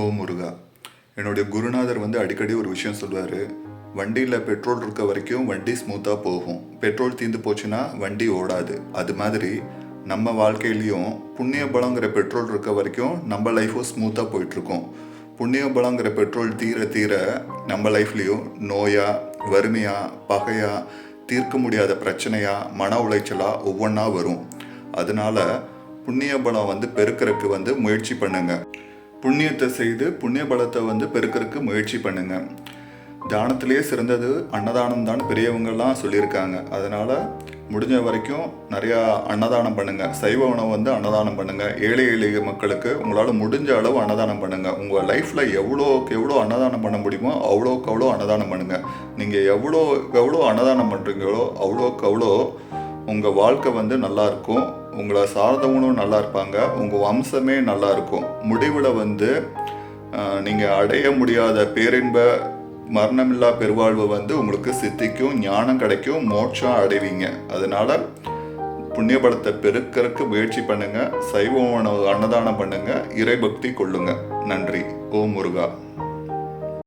ஓ முருகா என்னுடைய குருநாதர் வந்து அடிக்கடி ஒரு விஷயம் சொல்லுவார் வண்டியில் பெட்ரோல் இருக்க வரைக்கும் வண்டி ஸ்மூத்தாக போகும். பெட்ரோல் தீர்ந்து போச்சுன்னா வண்டி ஓடாது. அது மாதிரி நம்ம வாழ்க்கையிலையும் புண்ணிய பலங்கிற பெட்ரோல் இருக்க வரைக்கும் நம்ம லைஃப்பும் ஸ்மூத்தாக போயிட்டுருக்கோம். புண்ணிய பலங்கிற பெட்ரோல் தீர தீர நம்ம லைஃப்லேயும் நோயாக வறுமையாக பகையாக தீர்க்க முடியாத பிரச்சனையாக மன உளைச்சலாக ஒவ்வொன்றா வரும். அதனால புண்ணிய பலம் வந்து பெருக்கிறதுக்கு வந்து முயற்சி பண்ணுங்கள் புண்ணியத்தை செய்து புண்ணிய பலத்தை வந்து பெருக்கிறதுக்கு முயற்சி பண்ணுங்க. தானத்திலேயே சிறந்தது அன்னதானம் தான் பெரியவங்கள்லாம் சொல்லியிருக்காங்க. அதனால் முடிஞ்ச வரைக்கும் நிறையா அன்னதானம் பண்ணுங்கள் சைவ உணவு வந்து அன்னதானம் பண்ணுங்கள் ஏழை எளிய மக்களுக்கு உங்களால் முடிஞ்ச அளவு அன்னதானம் பண்ணுங்கள் உங்கள் லைஃப்பில் எவ்வளோக்கு எவ்வளோ அன்னதானம் பண்ண முடியுமோ அவ்வளோக்கு அவ்வளோ அன்னதானம் பண்ணுங்கள் நீங்கள் எவ்வளோ எவ்வளோ அன்னதானம் பண்ணுறீங்களோ அவ்வளோக்கு அவ்வளோ உங்கள் வாழ்க்கை வந்து நல்லாயிருக்கும் உங்களை சார்ந்தவங்களும் நல்லா இருப்பாங்க. உங்கள் வம்சமே நல்லா இருக்கும். முடிவில் வந்து நீங்கள் அடைய முடியாத பேரின்ப மரணமில்லா பெருவாழ்வு வந்து உங்களுக்கு சித்திக்கும் ஞானம் கிடைக்கும் மோட்சம் அடைவீங்க. அதனால் புண்ணிய பலத்தை பெருக்கறக்கு முயற்சி பண்ணுங்கள் சைவ உணவு அன்னதானம் பண்ணுங்கள் இறைபக்தி கொள்ளுங்கள் நன்றி. ஓம் முருகா.